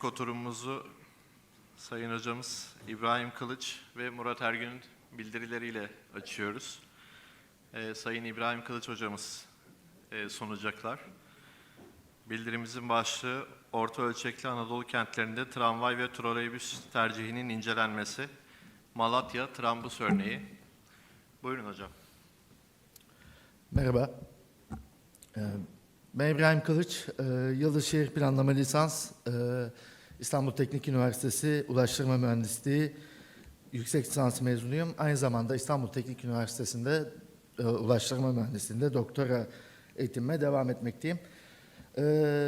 İlk oturumumuzu Sayın Hocamız İbrahim Kılıç ve Murat Ergün'ün bildirileriyle açıyoruz. Ee, Sayın İbrahim Kılıç Hocamız e, sunacaklar. Bildirimizin başlığı Orta ölçekli Anadolu kentlerinde tramvay ve troleybüs tercihinin incelenmesi. Malatya Trambus örneği. Buyurun hocam. Merhaba. Ee, Ben İbrahim Kılıç, e, Yıldız Şehir Planlama Lisans, e, İstanbul Teknik Üniversitesi Ulaştırma Mühendisliği yüksek lisans mezunuyum. Aynı zamanda İstanbul Teknik Üniversitesi'nde e, Ulaştırma Mühendisliği'nde doktora eğitimime devam etmekteyim. E,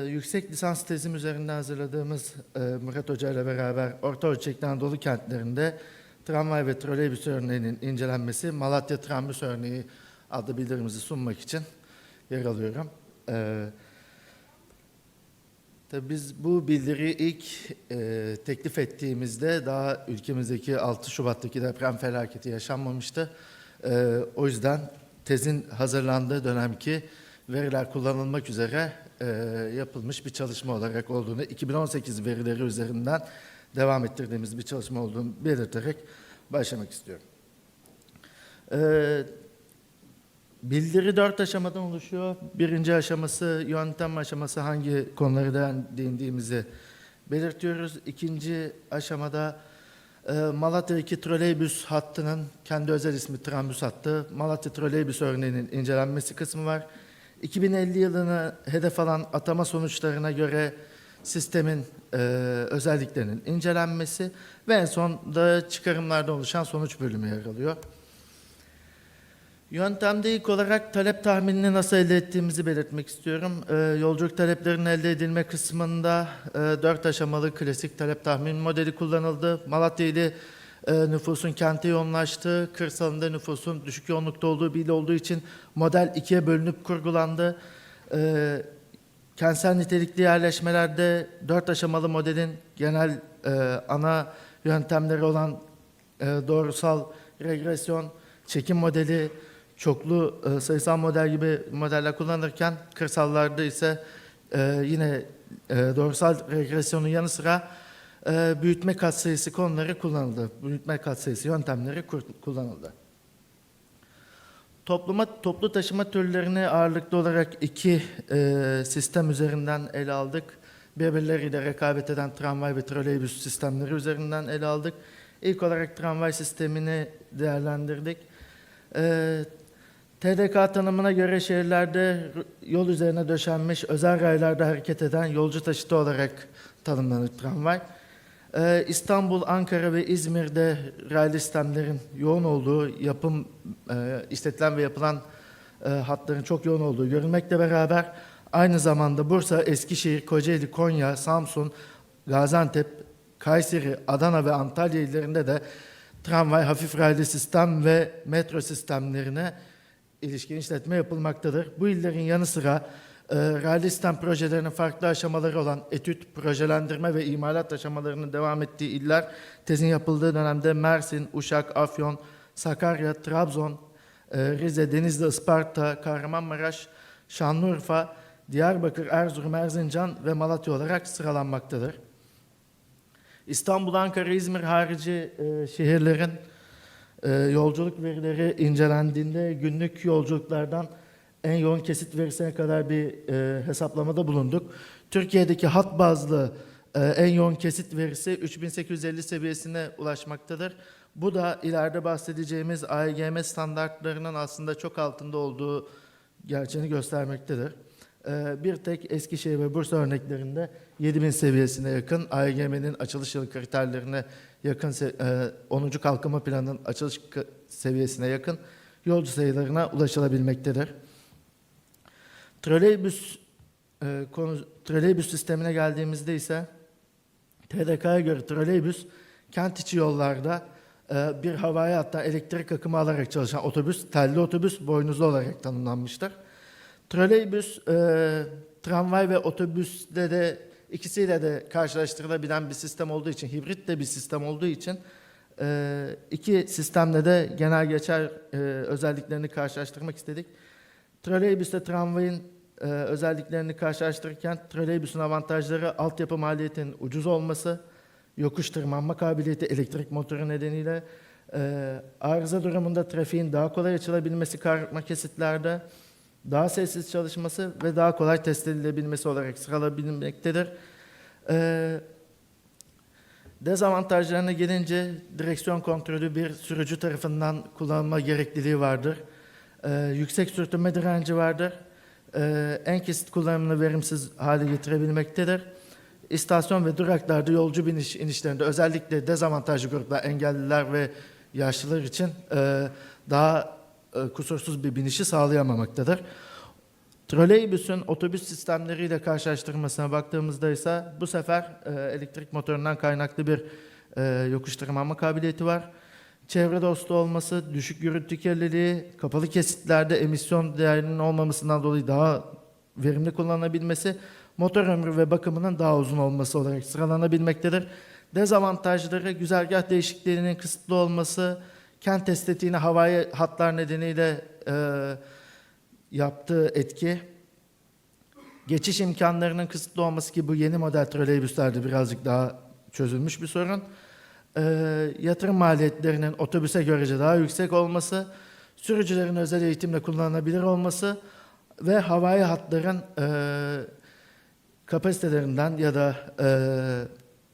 Yüksek lisans tezim üzerinde hazırladığımız Murat Hoca ile beraber Orta Ölçekli Anadolu kentlerinde tramvay ve troleybüs örneğinin incelenmesi, Malatya Trambüs örneği adlı bildirimizi sunmak için yer alıyorum. Ee, tabii biz bu bildiriyi ilk e, teklif ettiğimizde daha ülkemizdeki 6 Şubat'taki deprem felaketi yaşanmamıştı. Ee, o yüzden tezin hazırlandığı dönemki veriler kullanılmak üzere e, yapılmış bir çalışma olarak olduğunu, 2018 verileri üzerinden devam ettirdiğimiz bir çalışma olduğunu belirterek başlamak istiyorum. Ee, Bildiri dört aşamadan oluşuyor. Birinci aşaması, yöntem aşaması hangi konuları değindiğimizi belirtiyoruz. İkinci aşamada e, Malatya 2 troleybüs hattının kendi özel ismi trambüs hattı, Malatya troleybüs örneğinin incelenmesi kısmı var. 2050 yılını hedef alan atama sonuçlarına göre sistemin e, özelliklerinin incelenmesi ve en son da çıkarımlarda oluşan sonuç bölümü yer alıyor. Yöntemde ilk olarak talep tahminini nasıl elde ettiğimizi belirtmek istiyorum. Ee, yolculuk taleplerinin elde edilme kısmında e, dört aşamalı klasik talep tahmin modeli kullanıldı. Malatya ili e, nüfusun kente yoğunlaştığı, kırsalında nüfusun düşük yoğunlukta olduğu bir il olduğu için model ikiye bölünüp kurgulandı. E, kentsel nitelikli yerleşmelerde dört aşamalı modelin genel e, ana yöntemleri olan e, doğrusal regresyon, çekim modeli, çoklu e, sayısal model gibi modeller kullanırken kırsallarda ise e, yine e, doğrusal regresyonun yanı sıra e, büyütme katsayısı konuları kullanıldı. Büyütme katsayısı yöntemleri kullanıldı. Topluma, toplu taşıma türlerini ağırlıklı olarak iki e, sistem üzerinden ele aldık. Birbirleriyle rekabet eden tramvay ve troleybüs sistemleri üzerinden ele aldık. İlk olarak tramvay sistemini değerlendirdik. E, TDK tanımına göre şehirlerde yol üzerine döşenmiş özel raylarda hareket eden yolcu taşıtı olarak tanımlanır tramvay. Ee, İstanbul, Ankara ve İzmir'de raylı sistemlerin yoğun olduğu, yapım, e, işletilen ve yapılan e, hatların çok yoğun olduğu görülmekle beraber aynı zamanda Bursa, Eskişehir, Kocaeli, Konya, Samsun, Gaziantep, Kayseri, Adana ve Antalya illerinde de tramvay, hafif raylı sistem ve metro sistemlerine ilişkin işletme yapılmaktadır. Bu illerin yanı sıra e, sistem projelerinin farklı aşamaları olan etüt, projelendirme ve imalat aşamalarının devam ettiği iller tezin yapıldığı dönemde Mersin, Uşak, Afyon, Sakarya, Trabzon, e, Rize, Denizli, Isparta, Kahramanmaraş, Şanlıurfa, Diyarbakır, Erzurum, Erzincan ve Malatya olarak sıralanmaktadır. İstanbul, Ankara, İzmir harici e, şehirlerin e, yolculuk verileri incelendiğinde günlük yolculuklardan en yoğun kesit verisine kadar bir e, hesaplamada bulunduk. Türkiye'deki hat bazlı e, en yoğun kesit verisi 3850 seviyesine ulaşmaktadır. Bu da ileride bahsedeceğimiz AEGM standartlarının aslında çok altında olduğu gerçeğini göstermektedir. E, bir tek Eskişehir ve Bursa örneklerinde 7000 seviyesine yakın AEGM'nin açılış yılı kriterlerine yakın se- e, 10. kalkınma planının açılış seviyesine yakın yolcu sayılarına ulaşılabilmektedir. Troleybüs e, konu troleybüs sistemine geldiğimizde ise TDK'ya göre troleybüs kent içi yollarda e, bir havai hatta elektrik akımı alarak çalışan otobüs, telli otobüs boynuzlu olarak tanımlanmıştır. Troleybüs, e, tramvay ve otobüste de ikisiyle de karşılaştırılabilen bir sistem olduğu için, hibrit de bir sistem olduğu için e, iki sistemle de genel geçer e, özelliklerini karşılaştırmak istedik. Troleybüste tramvayın e, özelliklerini karşılaştırırken troleybüsün avantajları altyapı maliyetinin ucuz olması, yokuş tırmanma kabiliyeti elektrik motoru nedeniyle, e, arıza durumunda trafiğin daha kolay açılabilmesi karma kesitlerde, daha sessiz çalışması ve daha kolay test edilebilmesi olarak sıralabilmektedir. E, dezavantajlarına gelince direksiyon kontrolü bir sürücü tarafından kullanılma gerekliliği vardır. E, yüksek sürtünme direnci vardır. E, en kesit kullanımını verimsiz hale getirebilmektedir. İstasyon ve duraklarda yolcu biniş inişlerinde özellikle dezavantajlı gruplar, engelliler ve yaşlılar için e, daha kusursuz bir binişi sağlayamamaktadır. Troleybüsün otobüs sistemleriyle karşılaştırmasına baktığımızda ise bu sefer e, elektrik motorundan kaynaklı bir e, yokuş tırmanma kabiliyeti var. Çevre dostu olması, düşük gürültü kirliliği, kapalı kesitlerde emisyon değerinin olmamasından dolayı daha verimli kullanılabilmesi, motor ömrü ve bakımının daha uzun olması olarak sıralanabilmektedir. Dezavantajları güzergah değişikliğinin kısıtlı olması, kent estetiğine havai hatlar nedeniyle e, yaptığı etki, geçiş imkanlarının kısıtlı olması ki bu yeni model troleybüslerde birazcık daha çözülmüş bir sorun. Ee, yatırım maliyetlerinin otobüse görece daha yüksek olması, sürücülerin özel eğitimle kullanılabilir olması ve havai hatların e, kapasitelerinden ya da e,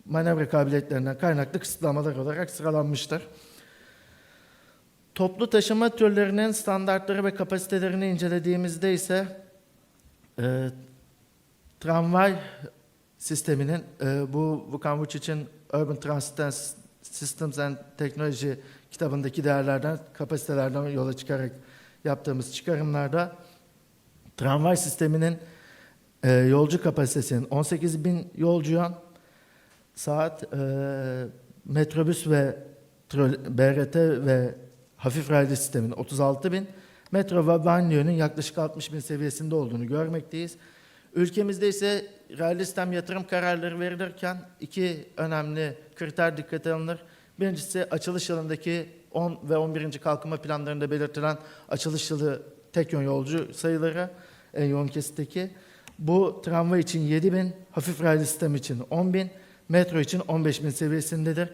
manevra kabiliyetlerinden kaynaklı kısıtlamalar olarak sıralanmıştır. Toplu taşıma türlerinin standartları ve kapasitelerini incelediğimizde ise e, tramvay sisteminin e, bu Vukan Vucic'in Urban Transit Systems and Technology kitabındaki değerlerden, kapasitelerden yola çıkarak yaptığımız çıkarımlarda tramvay sisteminin e, yolcu kapasitesinin 18 bin yolcuya saat e, metrobüs ve BRT ve hafif raylı sistemin 36 bin, metro ve banliyönün yaklaşık 60 bin seviyesinde olduğunu görmekteyiz. Ülkemizde ise raylı sistem yatırım kararları verilirken iki önemli kriter dikkate alınır. Birincisi açılış yılındaki 10 ve 11. kalkınma planlarında belirtilen açılış yılı tek yön yolcu sayıları en yoğun kesitteki. Bu tramvay için 7 bin, hafif raylı sistem için 10 bin, metro için 15 bin seviyesindedir.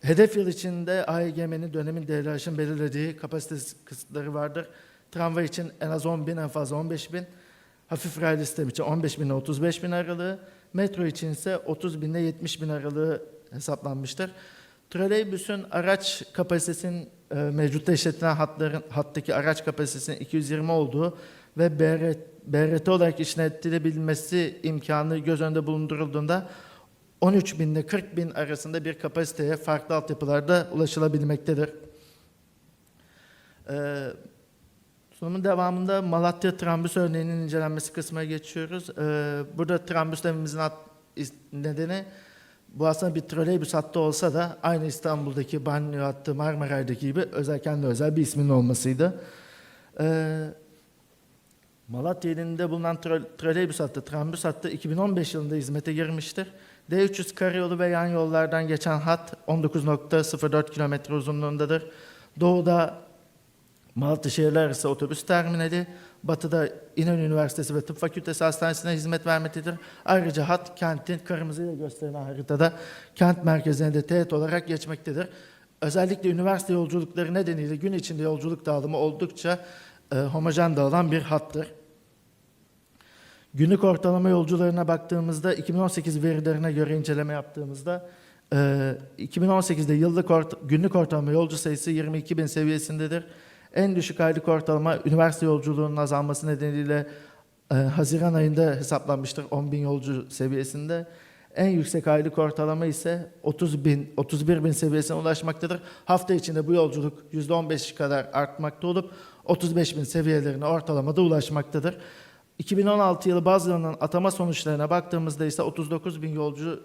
Hedef yıl içinde AEGM'nin dönemin DLH'ın belirlediği kapasite kısıtları vardır. Tramvay için en az 10 bin, en fazla 15 bin. Hafif raylı sistem için 15 bin ile 35 bin aralığı. Metro için ise 30 bin ile 70 bin aralığı hesaplanmıştır. Troleybüsün araç kapasitesinin e, mevcutta işletilen hatların hattaki araç kapasitesinin 220 olduğu ve BRT, BRT olarak işletilebilmesi imkanı göz önünde bulundurulduğunda 13 bin ile 40 bin arasında bir kapasiteye farklı altyapılarda ulaşılabilmektedir. Ee, sunumun devamında Malatya trambüs örneğinin incelenmesi kısmına geçiyoruz. Ee, burada trambüs dememizin nedeni bu aslında bir troleybüs hattı olsa da aynı İstanbul'daki banyo hattı Marmaray'daki gibi özel kendi özel bir isminin olmasıydı. Ee, Malatya ilinde bulunan tro- troleybüs hattı, trambüs hattı 2015 yılında hizmete girmiştir. D300 karayolu ve yan yollardan geçen hat 19.04 kilometre uzunluğundadır. Doğuda şehirler arası otobüs terminali, batıda İnönü Üniversitesi ve Tıp Fakültesi Hastanesi'ne hizmet vermektedir. Ayrıca hat kentin kırmızıyla gösterilen haritada kent merkezine de teğet olarak geçmektedir. Özellikle üniversite yolculukları nedeniyle gün içinde yolculuk dağılımı oldukça e, homojen dağılan bir hattır. Günlük ortalama yolcularına baktığımızda 2018 verilerine göre inceleme yaptığımızda e, 2018'de yıllık ort- günlük ortalama yolcu sayısı 22 bin seviyesindedir. En düşük aylık ortalama üniversite yolculuğunun azalması nedeniyle Haziran ayında hesaplanmıştır 10 bin yolcu seviyesinde. En yüksek aylık ortalama ise 30 bin, 31 bin seviyesine ulaşmaktadır. Hafta içinde bu yolculuk %15 kadar artmakta olup 35 bin seviyelerine ortalamada ulaşmaktadır. 2016 yılı bazılarının atama sonuçlarına baktığımızda ise 39 bin yolcu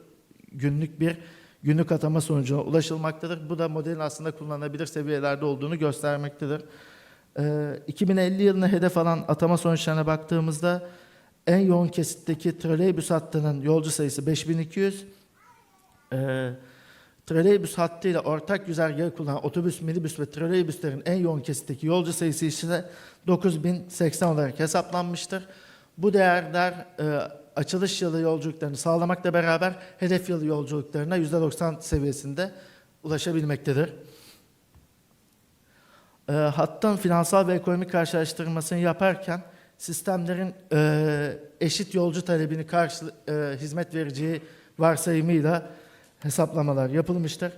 günlük bir günlük atama sonucuna ulaşılmaktadır. Bu da modelin aslında kullanılabilir seviyelerde olduğunu göstermektedir. Ee, 2050 yılına hedef alan atama sonuçlarına baktığımızda en yoğun kesitteki troleybüs hattının yolcu sayısı 5200. Ee, troleybüs hattıyla ortak güzergahı kullanan otobüs, minibüs ve troleybüslerin en yoğun kesitteki yolcu sayısı ise 9080 olarak hesaplanmıştır. Bu değerler e, açılış yılı yolculuklarını sağlamakla beraber hedef yılı yolculuklarına %90 seviyesinde ulaşabilmektedir. E, hattın finansal ve ekonomik karşılaştırmasını yaparken sistemlerin e, eşit yolcu talebini karşı e, hizmet vereceği varsayımıyla hesaplamalar yapılmıştır.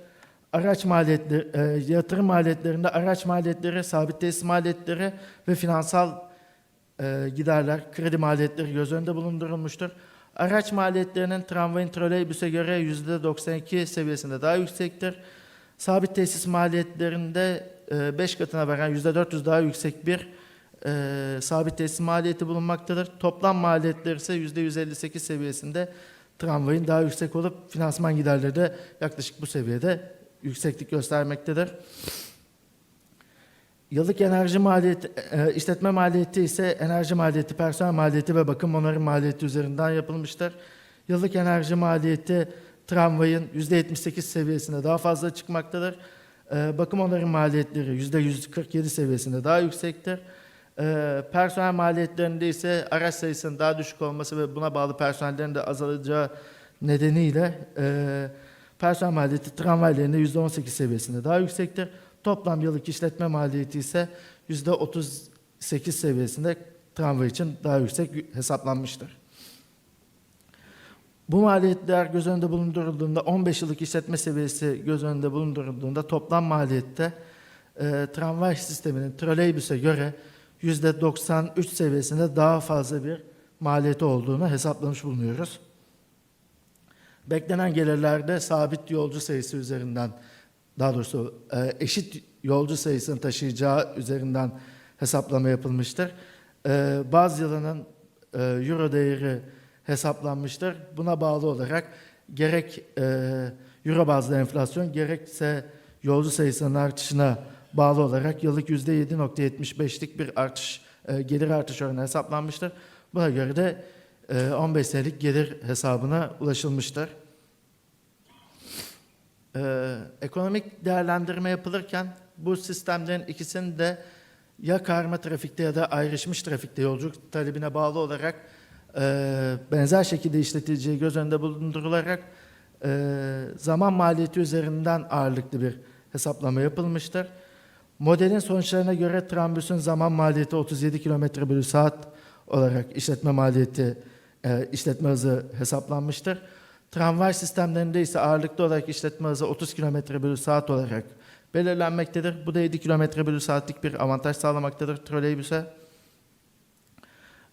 Araç maliyetleri, e, yatırım maliyetlerinde araç maliyetleri, sabit tesis maliyetleri ve finansal e, giderler, kredi maliyetleri göz önünde bulundurulmuştur. Araç maliyetlerinin tramvayın troleybüse göre %92 seviyesinde daha yüksektir. Sabit tesis maliyetlerinde 5 katına varan %400 daha yüksek bir e, sabit tesis maliyeti bulunmaktadır. Toplam maliyetler ise %158 seviyesinde tramvayın daha yüksek olup finansman giderleri de yaklaşık bu seviyede yükseklik göstermektedir. Yıllık enerji maliyeti, e, işletme maliyeti ise enerji maliyeti, personel maliyeti ve bakım onarım maliyeti üzerinden yapılmıştır. Yıllık enerji maliyeti tramvayın %78 seviyesinde daha fazla çıkmaktadır. E, bakım onarım maliyetleri %147 seviyesinde daha yüksektir. E, personel maliyetlerinde ise araç sayısının daha düşük olması ve buna bağlı personellerin de azalacağı nedeniyle e, personel maliyeti tramvaylarında %18 seviyesinde daha yüksektir. Toplam yıllık işletme maliyeti ise %38 seviyesinde tramvay için daha yüksek hesaplanmıştır. Bu maliyetler göz önünde bulundurulduğunda 15 yıllık işletme seviyesi göz önünde bulundurulduğunda toplam maliyette e, tramvay sisteminin troleybüse göre %93 seviyesinde daha fazla bir maliyeti olduğunu hesaplamış bulunuyoruz. Beklenen gelirlerde sabit yolcu sayısı üzerinden daha doğrusu e, eşit yolcu sayısını taşıyacağı üzerinden hesaplama yapılmıştır. E, Baz yılının e, euro değeri hesaplanmıştır. Buna bağlı olarak gerek e, euro bazlı enflasyon gerekse yolcu sayısının artışına bağlı olarak yıllık %7.75'lik bir artış gelir artış oranı hesaplanmıştır. Buna göre de e, 15 senelik gelir hesabına ulaşılmıştır. Ee, ekonomik değerlendirme yapılırken bu sistemlerin ikisinin de ya karma trafikte ya da ayrışmış trafikte yolculuk talebine bağlı olarak e, benzer şekilde işletileceği göz önünde bulundurularak e, zaman maliyeti üzerinden ağırlıklı bir hesaplama yapılmıştır. Modelin sonuçlarına göre trambüsün zaman maliyeti 37 km bölü saat olarak işletme maliyeti, e, işletme hızı hesaplanmıştır. Tramvay sistemlerinde ise ağırlıklı olarak işletme hızı 30 km bölü saat olarak belirlenmektedir. Bu da 7 km bölü saatlik bir avantaj sağlamaktadır troleybüse.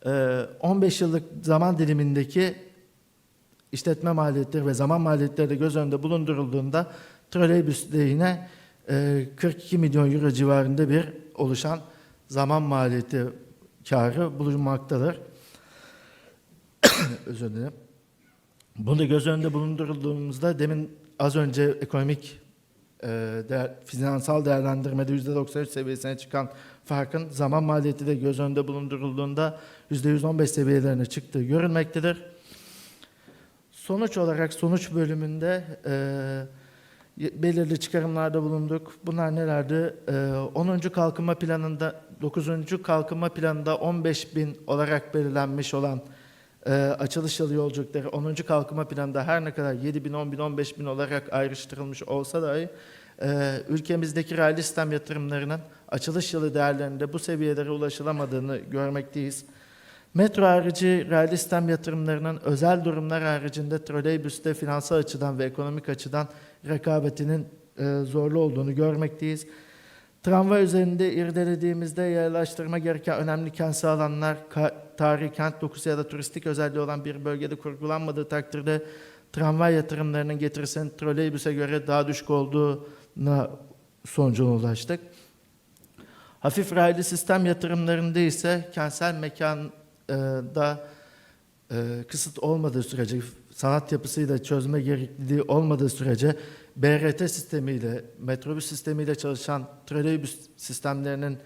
Ee, 15 yıllık zaman dilimindeki işletme maliyetleri ve zaman maliyetleri de göz önünde bulundurulduğunda troleybüste yine e, 42 milyon euro civarında bir oluşan zaman maliyeti karı bulunmaktadır. Özür dilerim. Bunu göz önünde bulundurulduğumuzda demin az önce ekonomik e, değer, finansal değerlendirmede %93 seviyesine çıkan farkın zaman maliyeti de göz önünde bulundurulduğunda %115 seviyelerine çıktığı görülmektedir. Sonuç olarak sonuç bölümünde e, belirli çıkarımlarda bulunduk. Bunlar nelerdi? E, 10. kalkınma planında 9. kalkınma planında 15 bin olarak belirlenmiş olan e, açılış yılı yolculukları 10. kalkınma planında her ne kadar 7 bin, 10 bin, 15 bin olarak ayrıştırılmış olsa dahi e, ülkemizdeki raylı sistem yatırımlarının açılış yılı değerlerinde bu seviyelere ulaşılamadığını görmekteyiz. Metro harici raylı sistem yatırımlarının özel durumlar haricinde troleybüste finansal açıdan ve ekonomik açıdan rekabetinin e, zorlu olduğunu görmekteyiz. Tramvay üzerinde irdelediğimizde yerleştirme gereken önemli kentsel alanlar, tarihi kent dokusu ya da turistik özelliği olan bir bölgede kurgulanmadığı takdirde tramvay yatırımlarının getirisinin troleybüse göre daha düşük olduğuna sonucuna ulaştık. Hafif raylı sistem yatırımlarında ise kentsel mekanda e, kısıt olmadığı sürece, sanat yapısıyla çözme gerekliliği olmadığı sürece BRT sistemiyle, metrobüs sistemiyle çalışan troleybüs sistemlerinin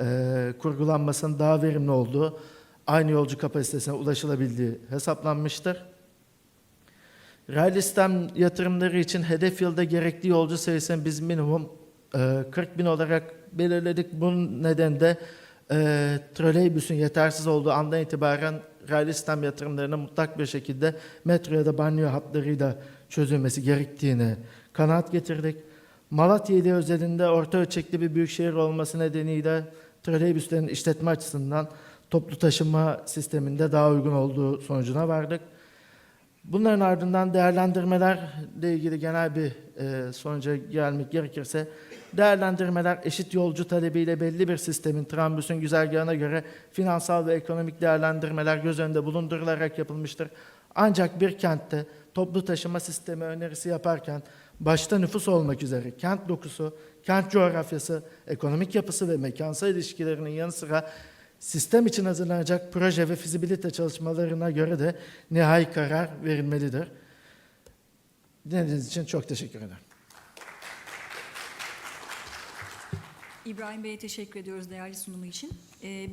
e, kurgulanmasının daha verimli olduğu, aynı yolcu kapasitesine ulaşılabildiği hesaplanmıştır. Raylı sistem yatırımları için hedef yılda gerekli yolcu sayısını biz minimum e, 40 bin olarak belirledik. Bunun nedeni de e, troleybüsün yetersiz olduğu andan itibaren raylı sistem yatırımlarının mutlak bir şekilde metro ya da banyo hatlarıyla çözülmesi gerektiğini kanaat getirdik. Malatya ili özelinde orta ölçekli bir büyükşehir olması nedeniyle troleybüslerin işletme açısından toplu taşıma sisteminde daha uygun olduğu sonucuna vardık. Bunların ardından değerlendirmelerle ilgili genel bir e, sonuca gelmek gerekirse, değerlendirmeler eşit yolcu talebiyle belli bir sistemin trambüsün güzergahına göre finansal ve ekonomik değerlendirmeler göz önünde bulundurularak yapılmıştır. Ancak bir kentte toplu taşıma sistemi önerisi yaparken başta nüfus olmak üzere kent dokusu, kent coğrafyası, ekonomik yapısı ve mekansal ilişkilerinin yanı sıra sistem için hazırlanacak proje ve fizibilite çalışmalarına göre de nihai karar verilmelidir. Dinlediğiniz için çok teşekkür ederim. İbrahim Bey'e teşekkür ediyoruz değerli sunumu için. Ee,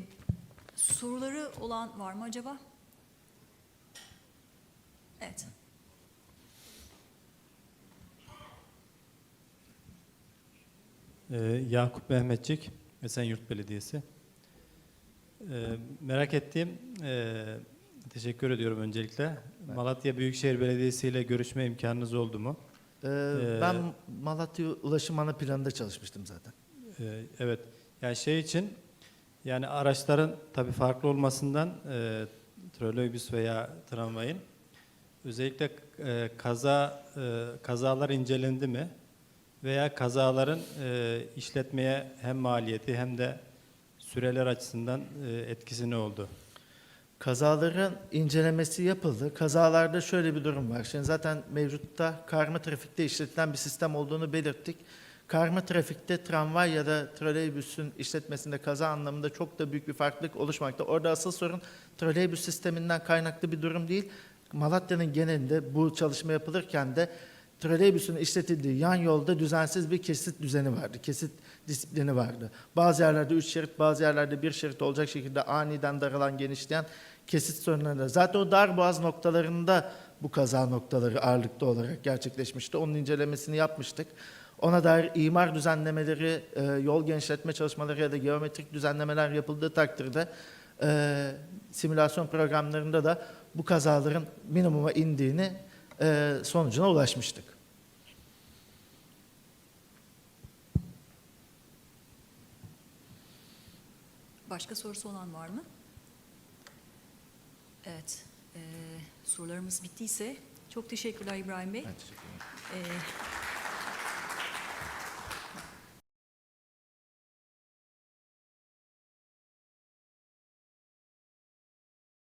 soruları olan var mı acaba? Evet. Ee, Yakup Mehmetçik, Esenyurt Belediyesi. Ee, merak ettiğim, e, teşekkür ediyorum öncelikle. Malatya Büyükşehir Belediyesi ile görüşme imkanınız oldu mu? Ee, Ee, ben Malatya Ulaşım Ana Planı'nda çalışmıştım zaten. Ee, evet, yani şey için, yani araçların tabii farklı olmasından e, trolleybüs veya tramvayın özellikle e, kaza e, kazalar incelendi mi? Veya kazaların e, işletmeye hem maliyeti hem de süreler açısından e, etkisi ne oldu? Kazaların incelemesi yapıldı. Kazalarda şöyle bir durum var. Şimdi zaten mevcutta karma trafikte işletilen bir sistem olduğunu belirttik. Karma trafikte tramvay ya da troleybüsün işletmesinde kaza anlamında çok da büyük bir farklılık oluşmakta. Orada asıl sorun troleybüs sisteminden kaynaklı bir durum değil. Malatya'nın genelinde bu çalışma yapılırken de troleybüsün işletildiği yan yolda düzensiz bir kesit düzeni vardı. Kesit disiplini vardı. Bazı yerlerde üç şerit, bazı yerlerde bir şerit olacak şekilde aniden daralan, genişleyen kesit sorunları. da- Zaten o dar boğaz noktalarında bu kaza noktaları ağırlıklı olarak gerçekleşmişti. Onun incelemesini yapmıştık. Ona dair imar düzenlemeleri, e, yol genişletme çalışmaları ya da geometrik düzenlemeler yapıldığı takdirde e, simülasyon programlarında da bu kazaların minimuma indiğini e, sonucuna ulaşmıştık. Başka sorusu olan var mı? Evet. ee, sorularımız bittiyse çok teşekkürler İbrahim Bey. Ben teşekkür ederim. Ee,